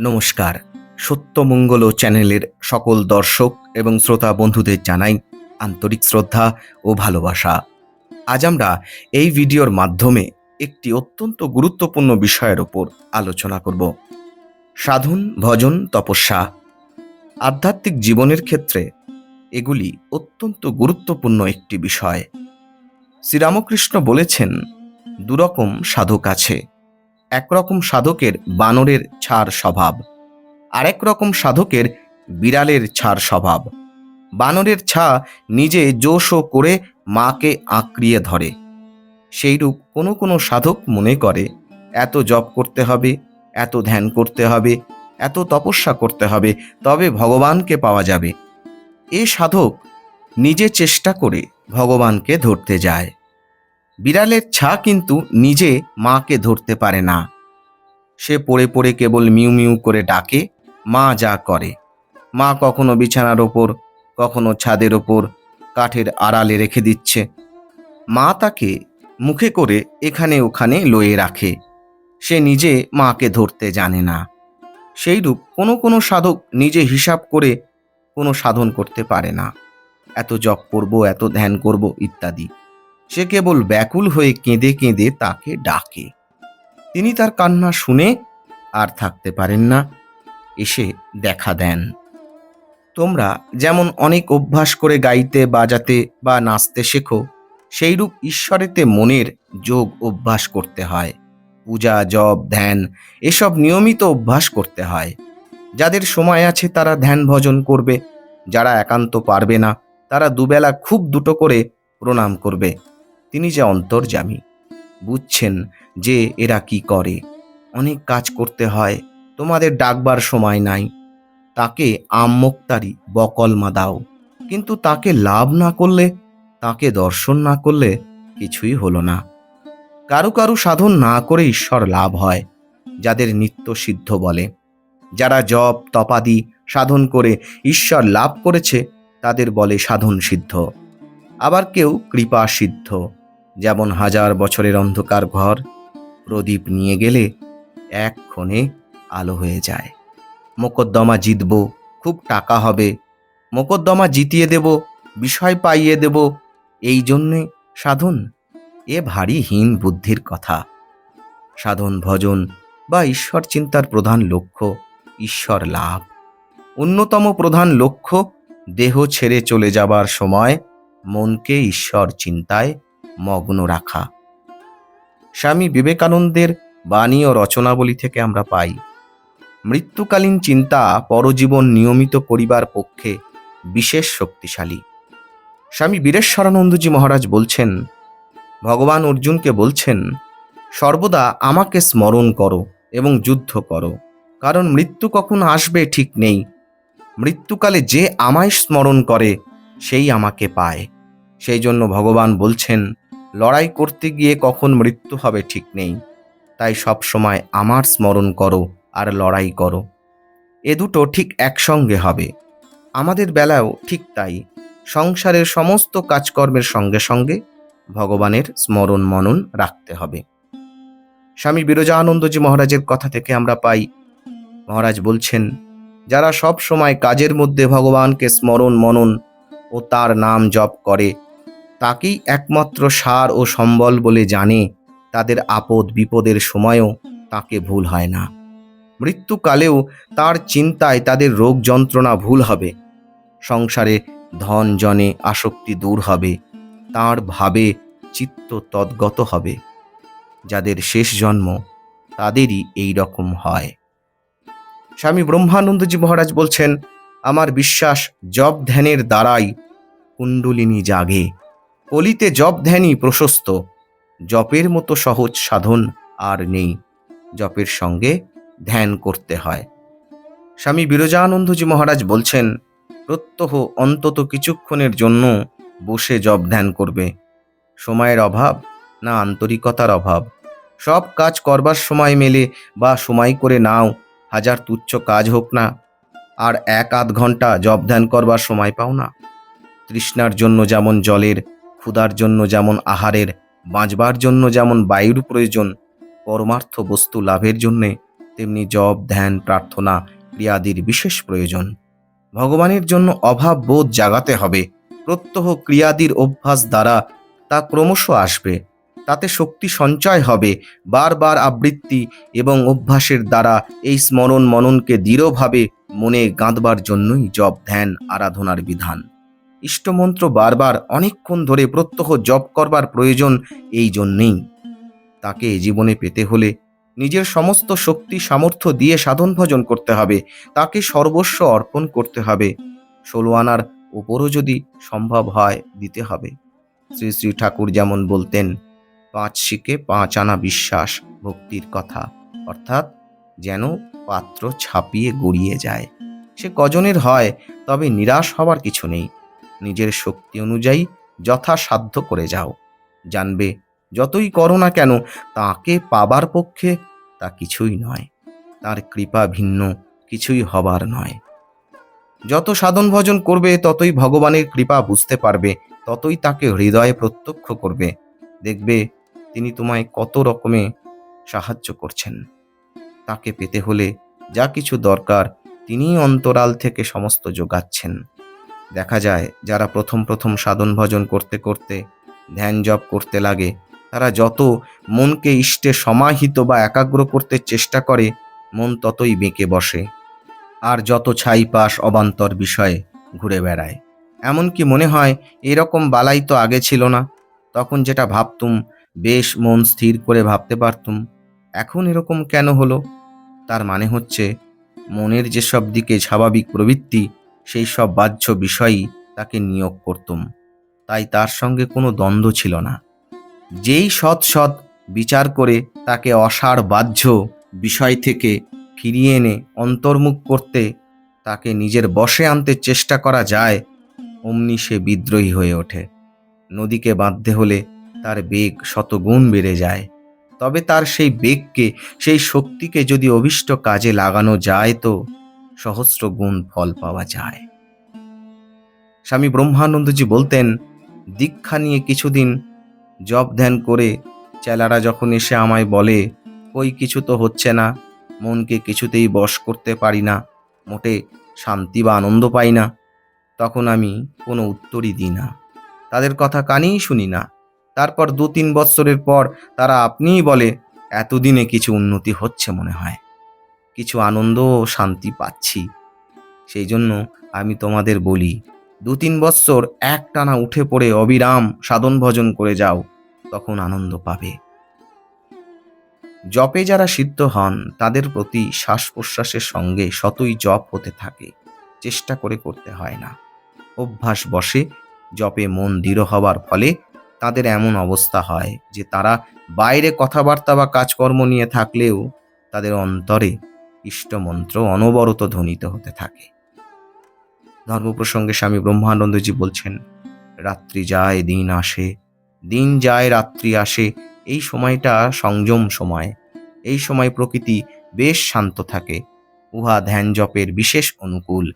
নমস্কার। সত্যমঙ্গল চ্যানেলের সকল দর্শক এবং শ্রোতা বন্ধুদের জানাই আন্তরিক শ্রদ্ধা ও ভালোবাসা। আজ আমরা এই ভিডিওর মাধ্যমে একটি অত্যন্ত গুরুত্বপূর্ণ বিষয়ের ওপর আলোচনা করব। সাধন, ভজন, তপস্যা। আধ্যাত্মিক জীবনের ক্ষেত্রে এগুলি অত্যন্ত গুরুত্বপূর্ণ একটি বিষয়। শ্রীরামকৃষ্ণ বলেছেন, দুরকম সাধক আছে। একরকম সাধকের বানরের ছাড় স্বভাব, আরেক রকম সাধকের বিড়ালের ছাড় স্বভাব। বানরের ছা নিজে জোশও করে মাকে আঁকড়িয়ে ধরে। সেইরূপ কোনো কোনো সাধক মনে করে, এত জপ করতে হবে, এত ধ্যান করতে হবে, এত তপস্যা করতে হবে, তবে ভগবানকে পাওয়া যাবে। এ সাধক নিজে চেষ্টা করে ভগবানকে ধরতে যায়। বিড়ালের ছা কিন্তু নিজে মাকে ধরতে পারে না। সে পড়ে পড়ে কেবল মিউ মিউ করে ডাকে, মা যা করে। মা কখনো বিছানার ওপর, কখনো ছাদের ওপর কাঠের আড়ালে রেখে দিচ্ছে। মা তাকে মুখে করে এখানে ওখানে লয়ে রাখে। সে নিজে মাকে ধরতে জানে না। সেইরূপ কোনো কোনো সাধক নিজে হিসাব করে কোনো সাধন করতে পারে না। এত জপ করব, এত ধ্যান করব ইত্যাদি। সে কেবল ব্যাকুল হয়ে কেঁদে কেঁদে তাকে ডাকে। তিনি তার কান্না শুনে আর থাকতে পারেন না, এসে দেখা দেন। তোমরা যেমন অনেক অভ্যাস করে গাইতে, বাজাতে বা নাচতে শেখো, সেইরূপ ঈশ্বরেতে মনের যোগ অভ্যাস করতে হয়। পূজা, জপ, ধ্যান, এসব নিয়মিত অভ্যাস করতে হয়। যাদের সময় আছে তারা ধ্যান ভজন করবে, যারা একান্ত পারবে না, তারা দুবেলা খুব দুটো করে প্রণাম করবে। তিনি যে অন্তর্যামী, বুঝছেন যে এরা কি করে। অনেক কাজ করতে হয়, তোমাদের ডাকবার সময় নাই। তাকে আম্মোক্তারি বকলমা দাও। কিন্তু তাকে লাভ না করলে, তাকে দর্শন না করলে কিছুই হলো না। কারু কারু সাধন না করে ঈশ্বর লাভ হয়, যাদের নিত্য সিদ্ধ বলে। যারা জপ, তপাদি সাধন করে ঈশ্বর লাভ করেছে, তাদের বলে সাধন সিদ্ধ। আবার কেউ কৃপা সিদ্ধ। যেমন হাজার বছরের অন্ধকার ঘর, প্রদীপ নিয়ে গেলে এক ক্ষণে আলো হয়ে যায়। মোকদ্দমা জিতব, খুব টাকা হবে। মোকদ্দমা জিতিয়ে দেব, বিষয় পাইয়ে দেব। এই জন্যে সাধন, এ ভারী হীন বুদ্ধির কথা। সাধন ভজন বা ঈশ্বর চিন্তার প্রধান লক্ষ্য, ঈশ্বর লাভ। অন্যতম প্রধান লক্ষ্য, দেহ ছেড়ে চলে যাবার সময় মনকে ঈশ্বর চিন্তায় মগ্ন রাখা। স্বামী বিবেকানন্দের বাণী ও রচনাবলী থেকে আমরা পাই। মৃত্যুকালীন চিন্তা পরজীবন নিয়মিত করিবার পক্ষে বিশেষ শক্তিশালী। স্বামী বীরেশ্বরানন্দজি মহারাজ বলছেন, ভগবান অর্জুনকে বলছেন, সর্বদা আমাকে স্মরণ করো এবং যুদ্ধ করো, কারণ মৃত্যু কখন আসবে ঠিক নেই। মৃত্যুকালে যে আমায় স্মরণ করে, সেই আমাকে পায়। সেই জন্য ভগবান বলছেন লড়াই করতে গিয়ে কখন মৃত্যু হবে ঠিক নেই। তাই সব সময় আমার স্মরণ করো আর লড়াই করো। এ দুটো ঠিক একসঙ্গে হবে। আমাদের বেলাও ঠিক তাই। সংসারের সমস্ত কাজকর্মের সঙ্গে সঙ্গে ভগবানের স্মরণ মনন রাখতে হবে। স্বামী বিরজানন্দজি মহারাজের কথা থেকে আমরা পাই, মহারাজ বলছেন, যারা সব সময় কাজের মধ্যে ভগবানকে স্মরণ মনন ও তার নাম জপ করে তাকেই একমাত্র সার ও সম্বল বলে জানে, তাদের আপদ বিপদের সময়ও তাকে ভুল হয় না। মৃত্যুকালেও তার চিন্তায় তাদের রোগ যন্ত্রণা ভুল হবে। সংসারে ধন জনে আসক্তি দূর হবে। তার ভাবে চিত্ত তদ্গত হবে। যাদের শেষ জন্ম, তাদেরই এই রকম হয়। স্বামী ব্রহ্মানন্দজি মহারাজ বলছেন, আমার বিশ্বাস জপ ধ্যানের দ্বারাই কুণ্ডলিনী জাগে। কলিতে জপ ধ্যানই প্রশস্ত। জপের মতো সহজ সাধন আর নেই। জপের সঙ্গে ধ্যান করতে হয়। স্বামী বিরজানন্দজি মহারাজ বলছেন, প্রত্যহ অন্তত কিছুক্ষণের জন্য বসে জপ ধ্যান করবে। সময়ের অভাব না আন্তরিকতার অভাব। সব কাজ করবার সময় মেলে বা সময় করে নাও, হাজার তুচ্ছ কাজ হোক না। আর এক আধ ঘণ্টা জপ ধ্যান করবার সময় পাও না। তৃষ্ণার জন্য যেমন জলের ক্ষুধার জন্য যেমন আহারের, বাঁচবার জন্য যেমন বায়ুর প্রয়োজন, পরমার্থ বস্তু লাভের জন্যে তেমনি জপ, ধ্যান, প্রার্থনা ক্রিয়াদির বিশেষ প্রয়োজন। ভগবানের জন্য অভাব বোধ জাগাতে হবে। প্রত্যহ ক্রিয়াদির অভ্যাস দ্বারা তা ক্রমশ আসবে। তাতে শক্তি সঞ্চয় হবে। বারবার আবৃত্তি এবং অভ্যাসের দ্বারা এই স্মরণ মননকে দৃঢ়ভাবে মনে গাঁদবার জন্যই জপ, ধ্যান, আরাধনার বিধান। ইষ্টমন্ত্র বারবার অনেকক্ষণ ধরে প্রত্যহ জপ করবার প্রয়োজন এই জন্যেই। তাকে জীবনে পেতে হলে নিজের সমস্ত শক্তি, সামর্থ্য দিয়ে সাধন ভজন করতে হবে। তাকে সর্বস্ব অর্পণ করতে হবে। ষোলো আনার উপরও যদি সম্ভব হয় দিতে হবে। শ্রী শ্রী ঠাকুর যেমন বলতেন, পাঁচ শিখে পাঁচ আনা বিশ্বাস ভক্তির কথা। অর্থাৎ যেন পাত্র ছাপিয়ে গড়িয়ে যায়। সে কজনের হয়, তবে নিরাশ হওয়ার কিছু নেই। নিজের শক্তি অনুযায়ী যথাসাধ্য করে যাও। জানবে, যতই করো না কেন, তাকে পাবার পক্ষে তা কিছুই নয়। তার কৃপা ভিন্ন, কিছুই হবার নয়। যত সাধন ভজন করবে, ততই ভগবানের কৃপা বুঝতে পারবে, ততই তাকে হৃদয়ে প্রত্যক্ষ করবে। দেখবে, তিনি তোমায় কত রকমে সাহায্য করছেন। তাকে পেতে হলে যা কিছু দরকার, তিনিই অন্তরাল থেকে সমস্ত যোগাচ্ছেন। দেখা যায়, যারা প্রথম প্রথম সাধন ভজন করতে করতে ধ্যান জপ করতে লাগে, তারা যত মনকে ইষ্টে সমাহিত বা একাগ্র করতে চেষ্টা করে, মন ততই বেঁকে বসে। আর যত ছাই পাশ অবান্তর বিষয়ে ঘুরে বেড়ায়। এমনকি মনে হয়, এরকম বালাই তো আগে ছিল না। তখন যেটা ভাবতুম, বেশ মন স্থির করে ভাবতে পারতুম। এখন এরকম কেন হলো? তার মানে হচ্ছে, মনের যেসব দিকে স্বাভাবিক প্রবৃত্তি সেই সব বাহ্য বিষয়ই তাকে নিয়োগ করতুম। তাই তার সঙ্গে কোনো দ্বন্দ্ব ছিল না। যেই সৎ সৎ বিচার করে তাকে অসার বাহ্য বিষয় থেকে ফিরিয়ে এনে অন্তর্মুখ করতে তাকে নিজের বশে আনতে চেষ্টা করা যায়, অমনি সে বিদ্রোহী হয়ে ওঠে। নদীকে বাঁধতে হলে তার বেগ শতগুণ বেড়ে যায়। তবে তার সেই বেগকে, সেই শক্তিকে যদি অভিষ্ট কাজে লাগানো যায় তো সহস্র গুণ ফল পাওয়া যায়। স্বামী ব্রহ্মানন্দজি বলতেন, দীক্ষা নিয়ে কিছুদিন জপ ধ্যান করে চেলারা যখন এসে আমায় বলে কই কিছু তো হচ্ছে না, মনকে কিছুতেই বশ করতে পারি না, মোটে শান্তি বা আনন্দ পাই না, তখন আমি কোনো উত্তরই দিই না। তাদের কথা কানেই শুনি না। তারপর দু তিন বৎসরের পর তারা আপনিই বলে, এতদিনে কিছু উন্নতি হচ্ছে মনে হয়। কিছু আনন্দ ও শান্তি পাচ্ছি। সেই জন্য আমি তোমাদের বলি দু তিন বৎসর একটানা উঠে পড়ে অবিরাম সাধন ভজন করে যাও, তখন আনন্দ পাবে। জপে যারা সিদ্ধ হন, তাদের প্রতি শ্বাস প্রশ্বাসের সঙ্গে শতই জপ হতে থাকে, চেষ্টা করে করতে হয় না। অভ্যাস বসে, জপে মন দৃঢ় হবার ফলে তাদের এমন অবস্থা হয় যে তারা বাইরে কথাবার্তা বা কাজকর্ম নিয়ে থাকলেও তাদের অন্তরে ইষ্টমন্ত্র অনবরত ধ্বনিত হতে থাকে। ধর্ম প্রসঙ্গে স্বামী ব্রহ্মানন্দজি বলছেন, রাত্রি যায়, দিন আসে, দিন যায়, রাত্রি আসে, এই সময়টা সংযম সময়। এই সময় প্রকৃতি বেশ শান্ত থাকে, উহা ধ্যান জপের বিশেষ অনুকূল।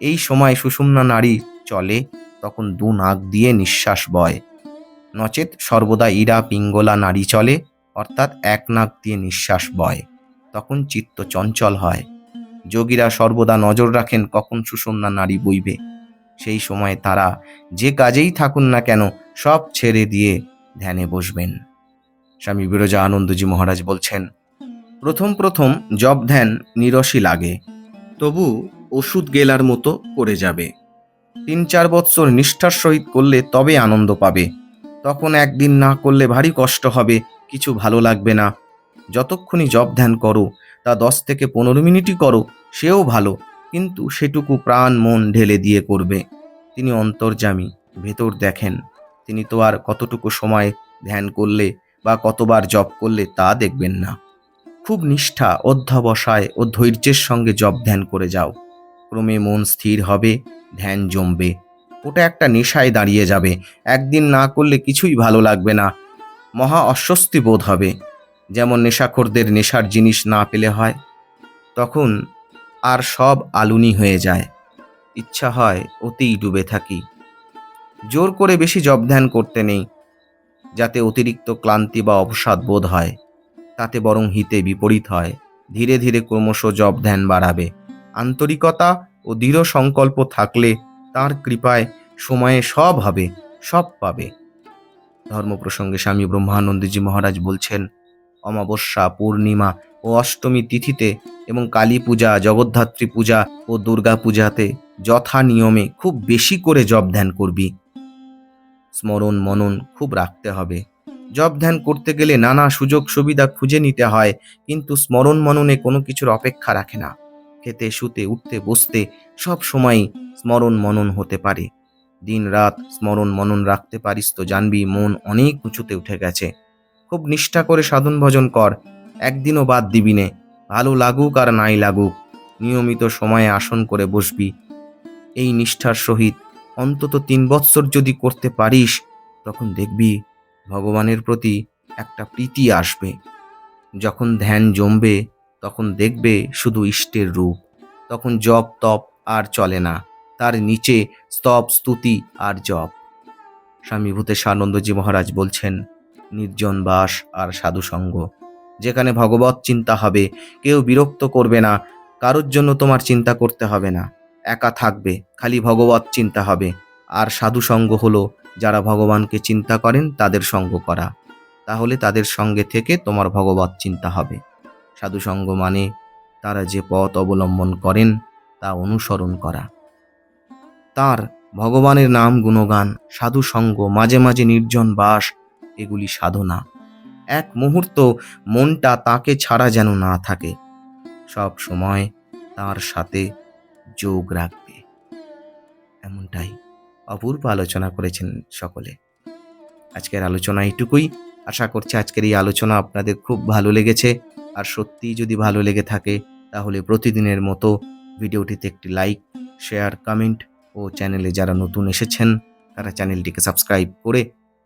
এই সময় সুষুম্না নারী চলে, তখন দু নাক দিয়ে নিঃশ্বাস বয়। নচেত সর্বদা ইরা পিঙ্গলা নারী চলে, অর্থাৎ এক নাক দিয়ে নিঃশ্বাস বয়। তখন চিত্ত চঞ্চল হয়। যোগীরা সর্বদা নজর রাখেন কখন সুষুম্না নারী বইবে। সেই সময় তারা যে কাজেই থাকুন না কেন, সব ছেড়ে দিয়ে ধ্যানে বসবেন। স্বামী বিরজা আনন্দজি মহারাজ বলছেন, প্রথম প্রথম জব ধ্যান নিরসই লাগে, তবু ওষুধ গেলার মতো করে যাবে। তিন চার বৎসর নিষ্ঠার সহিত করলে তবে আনন্দ পাবে। তখন একদিন না করলে ভারী কষ্ট হবে, কিছু ভালো লাগবে না যতক্ষণই জব ধ্যান করো, তা দশ থেকে পনেরো মিনিটই করো, সেও ভালো, কিন্তু সেটুকু প্রাণ মন ঢেলে দিয়ে করবে। তিনি অন্তর্জামী ভেতর দেখেন, তিনি তো আর কতটুকু সময় ধ্যান করলে বা কতবার জপ করলে তা দেখবেন না। খুব নিষ্ঠা, অধ্যবসায় ও ধৈর্যের সঙ্গে জপ ধ্যান করে যাও। ক্রমে মন স্থির হবে, ধ্যান জমবে। ওটা একটা নেশায় দাঁড়িয়ে যাবে, একদিন না করলে কিছুই ভালো লাগবে না। মহা অস্বস্তি বোধ হবে। যেমন নেশাখোরদের নেশার জিনিস না পেলে হয়, তখন আর সব আলুনি হয়ে যায়। ইচ্ছা হয় অতিই ডুবে থাকি। জোর করে বেশি জব ধ্যান করতে নেই, যাতে অতিরিক্ত ক্লান্তি বা অবসাদ বোধ হয়। তাতে বরং হিতে বিপরীত হয়, ধীরে ধীরে ক্রমশ জব ধ্যান বাড়াবে। আন্তরিকতা ও দৃঢ় সংকল্প থাকলে তার কৃপায় সময়ে সব হবে, সব পাবে। ধর্ম প্রসঙ্গে স্বামী ব্রহ্মানন্দজি মহারাজ বলছেন অমাবস্যা, পূর্ণিমা ও অষ্টমী তিথিতে এবং কালী পূজা, জগদ্ধাত্রী পূজা ও দুর্গা পূজাতে যথা নিয়মে খুব বেশি করে জপ ধ্যান করবি। স্মরণ মনন খুব রাখতে হবে। জপ ধ্যান করতে গেলে নানা সুযোগ সুবিধা খুঁজে নিতে হয়, কিন্তু স্মরণ মননে কোনো কিছুর অপেক্ষা রাখে না। খেতে, শুতে, উঠতে, বসতে সব সময় স্মরণ মনন হতে পারে। দিন রাত স্মরণ মনন রাখতে পারিস তো জানবি, মন অনেক উঁচুতে উঠে গেছে। খুব নিষ্ঠা করে সাধন ভজন কর। একদিনও বাদ দিবি নে। ভালো লাগুক আর নাই লাগুক। নিয়মিত সময়ে আসন করে বসবি। এই নিষ্ঠার সহিত অন্তত তিন বৎসর যদি করতে পারিস, তখন দেখবি ভগবানের প্রতি একটা প্রীতি আসবে। যখন ধ্যান জমবে, তখন দেখবে শুধু ইষ্টের রূপ। তখন জপ, তপ আর চলে না। তার নিচে স্তব, স্তুতি আর জপ। স্বামী ভূতেশানন্দজি মহারাজ বলছেন নির্জন বাস আর সাধুসঙ্গ যেখানে ভগবত চিন্তা হবে, কেউ বিরক্ত করবে না, কারোর জন্য তোমার চিন্তা করতে হবে না। একা থাকবে, খালি ভগবত চিন্তা হবে। আর সাধুসঙ্গ হলো, যারা ভগবানকে চিন্তা করেন, তাদের সঙ্গ করা। তাহলে তাদের সঙ্গে থেকে তোমার ভগবত চিন্তা হবে। সাধুসঙ্গ মানে তারা যে পথ অবলম্বন করেন, তা অনুসরণ করা। তার ভগবানের নাম গুণগান সাধুসঙ্গ মাঝে মাঝে নির্জন বাস এগুলি সাধনা। এক মুহূর্ত মনটা তাকে ছাড়া যেন না থাকে। সব সময় তার সাথে যোগ রাখবে। এমনটাই অপূর্ব আলোচনা করেছেন সকলে। আজকের আলোচনা এইটুকুই আশা করছি আজকের এই আলোচনা আপনাদের খুব ভালো লেগেছে। আর সত্যিই যদি ভালো লেগে থাকে, তাহলে প্রতিদিনের মতো ভিডিওটিতে একটি লাইক, শেয়ার, কমেন্ট ও চ্যানেলে যারা নতুন এসেছেন, তারা চ্যানেলটিকে সাবস্ক্রাইব করে